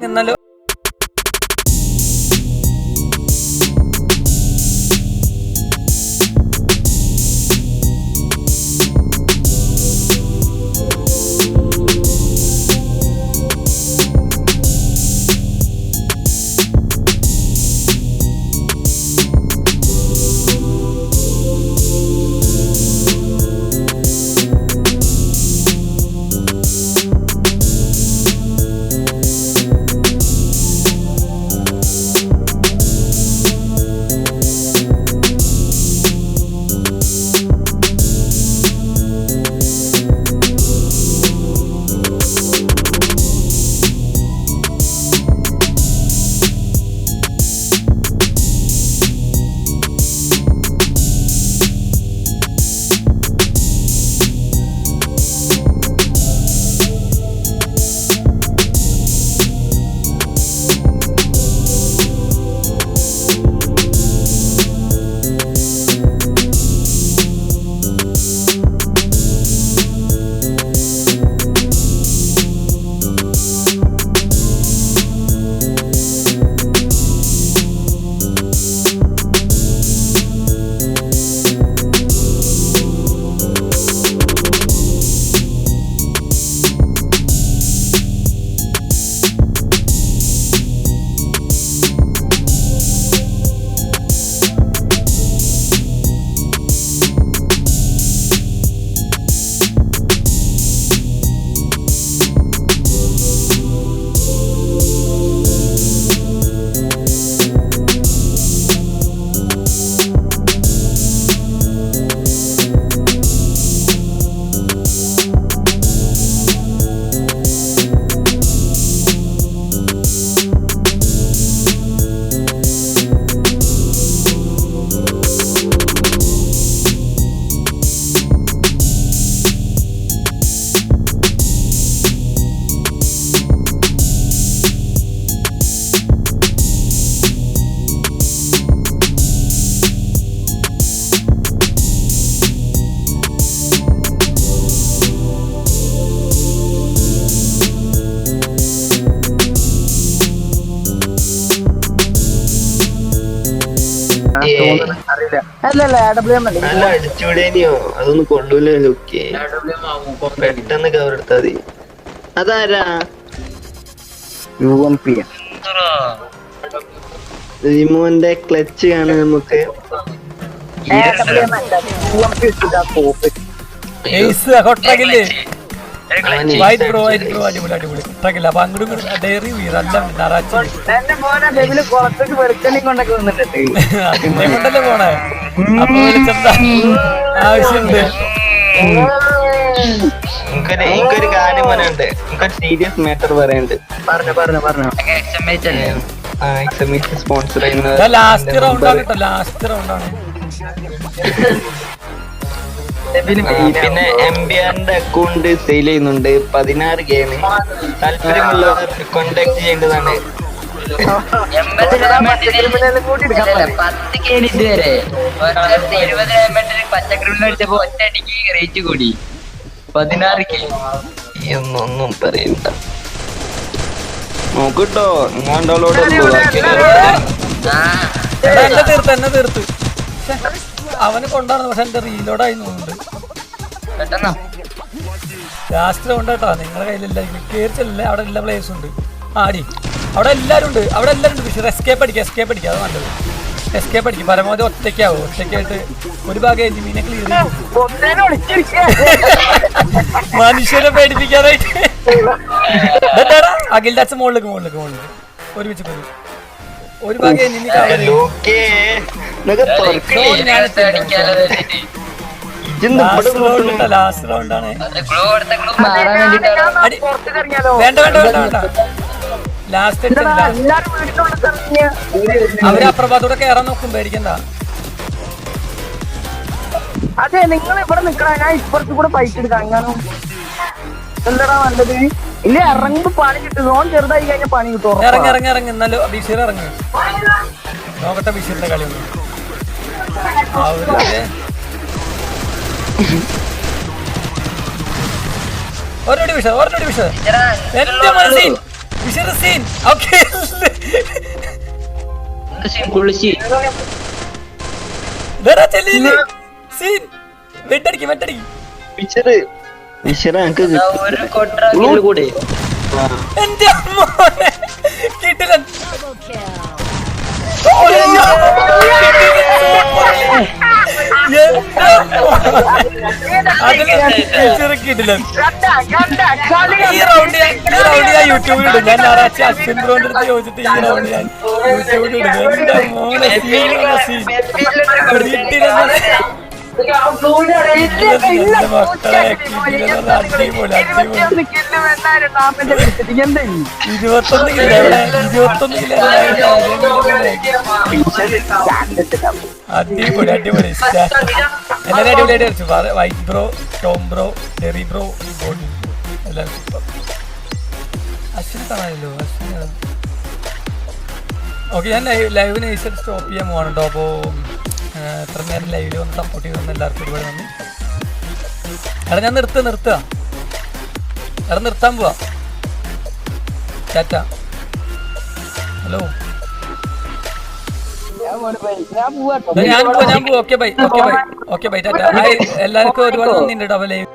എന്നാലോ അടിച്ചുവിടേനിയോ അതൊന്നും ലുക്കേ. പെട്ടെന്ന് കവർ എടുത്താ മതി. അതാരാ? U M. പി റിമോന്റെ ക്ലച്ച് കാണാൻ നമുക്ക്. ഡബ്ല്യു എം അടിപൊളി അപ്പൊ അങ്ങോട്ടും ഡയറി വീറല്ല നിറച്ചു അതിനെ കൊണ്ടല്ലേ പോണേ? അപ്പൊ വിളിച്ചെന്താ ആവശ്യമുണ്ട്. എനിക്കൊരു കാര്യം പറയാനുണ്ട്. എനിക്കൊരു സീരിയസ് മാറ്റർ പറയാനുണ്ട്. പറഞ്ഞു പറഞ്ഞു പറഞ്ഞു. സ്പോൺസർ ലാസ്റ്റ് റൗണ്ട് ആണ് കേട്ടോ ലാസ്റ്റ് റൗണ്ട് ആണ്. പിന്നെ എം ബി ആറിന്റെ അക്കൗണ്ട് സെയിൽ ചെയ്യുന്നുണ്ട്. പതിനാറ് ഗെയിം താല്പര്യമുള്ളവർ കോണ്ടാക്ട് ചെയ്യേണ്ടതാണ്. പത്ത് ഇതുവരെ. എഴുപത് അടിച്ചപ്പോ ഒറ്റയടിക്ക് റേറ്റ് കൂടി. പതിനാറ് കെ പറയണ്ട. നോക്കട്ടോ എന്നെ തീർത്ത് എന്നെ തീർത്ത്. അവന് കൊണ്ടാണ് പക്ഷെ എന്റെ റീലോഡായി തോന്നുന്നുണ്ട്. ലാസ്റ്റ് റൗണ്ട് കേട്ടോ. നിങ്ങളുടെ കയ്യിലില്ല. കയറിച്ചല്ലേ അവിടെ എല്ലാ പ്ലേയേഴ്സും ഉണ്ട്. ആടി. അവിടെ എല്ലാവരും ഉണ്ട്. അവിടെ എല്ലാവരും ഉണ്ട്. പക്ഷേ എസ്കേപ്പ് അടിക്കുക എസ്കേപ്പ് അടിക്കുക അത് നല്ലത്. എസ്കേപ്പ് അടിക്കും. പരമാവധി ഒറ്റയ്ക്കാവും. ഒറ്റയ്ക്കായിട്ട് ഒരു ഭാഗം മീനെ ക്ലിയർ മനുഷ്യരെ പേടിപ്പിക്കാനായിട്ട്. ഇതെന്താടാ? അഖിൽ ദാസ് മുകളിലേക്ക് മുകളിലേക്ക് മുകളിലേക്ക് ഒരുമിച്ച് പോയി ഒരു ഭാഗം എനിമി ലാസ്റ്റ് റൗണ്ടാണ് വേണ്ട വേണ്ട വേണ്ട വേണ്ട. ലാസ്റ്റ് അവർ അപ്രഭാതോടെ കയറാൻ നോക്കും പേടിക്കണ്ട അതെ നിങ്ങൾ ഇവിടെ നിക്കണ. ഞാൻ ഇപ്പുറത്ത് കൂടെ പൈസ എടുക്കാം അങ്ങനെ എന്താടാ നല്ലത്? ഇല്ല ഇറങ്ങുമ്പോ പണി കിട്ടും. ചെറുതായി കഴിഞ്ഞാൽ പണി കിട്ടും. ഇറങ്ങി ഇറങ്ങി ഇറങ്ങി. എന്നാലും ബഷീർ ഇറങ്ങി. നോക്കട്ടെ ബഷീറിന്റെ കളി ഒരടി വിഷ ഒരടി വിഷ. എന്റെ മനസ്സിൽ വിഷർ സീൻ ഓക്കെ സീൻ വെട്ടടിക്ക് വെട്ടടിക്ക്. ഒരു എന്റെ മോനെ. കിട്ടില്ല. കണ്ട കളി ഈ റൗണ്ട് ഞാൻ ഈ റൗണ്ട് ഞാൻ യൂട്യൂബിൽ ഇടും ഞാൻ ഞായറാഴ്ച അശ്വിൻ ബ്രോന്റെ അടുത്ത് ചോദിച്ചിട്ട് ഈ റൗണ്ട് ഞാൻ യൂട്യൂബിൽ ഇടും എന്റെ മോനെ സീനുള്ള സീൻ കിട്ടില്ല അടിപൊളി, അടിപൊളി. ഇരുപത്തൊന്ന് കിലോ? ഇരുപത്തൊന്ന് കിലോ എല്ലാവരും അടിപൊളിയായിട്ട് കളിച്ചു white bro Tom bro Derry bro body എല്ലാവരും സൂപ്പർ അശ്വിൻ കാണാനല്ലോ അശ്വിൻ ഓക്കെ ഞാൻ ലൈവ് നൈസായിട്ട് സ്റ്റോപ്പ് ചെയ്യാൻ പോകണം കേട്ടോ. അപ്പോൾ എത്ര നേരം ലൈവിൽ വന്ന് സപ്പോർട്ട് ചെയ്തു എല്ലാവർക്കും ഒരുപാട് നന്ദി. എടാ ഞാൻ നിർത്തുക നിർത്തുക എടാ നിർത്താൻ പോവാ. ചാറ്റ ഹലോ. ഞാൻ പോവാ ഞാൻ പോവാ okay bye. Okay bye. Okay bye. Tata. എല്ലാവർക്കും ഒരുപാട് നന്ദി ഉണ്ട് അപ്പോൾ ലൈവ്